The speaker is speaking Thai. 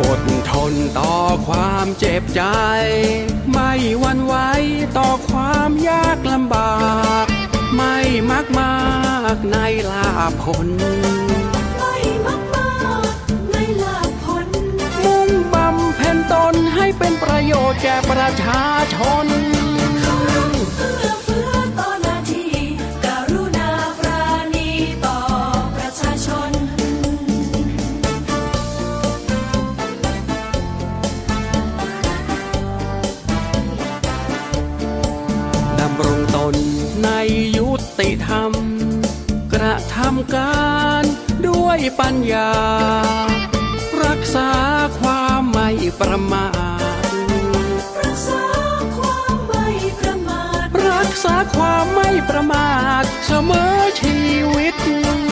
อดทนต่อความเจ็บใจ ไม่หวันไหวต่อความยากลำบาก ไม่มากมากในลาภผล ไม่มากมากในลาภผล มุ่งบำเพ็ญตนให้เป็นประโยชน์แก่ประชาชน ติธรรม กระทำการด้วยปัญญา รักษาความไม่ประมาทรักษาความไม่ประมาทรักษาความไม่ประ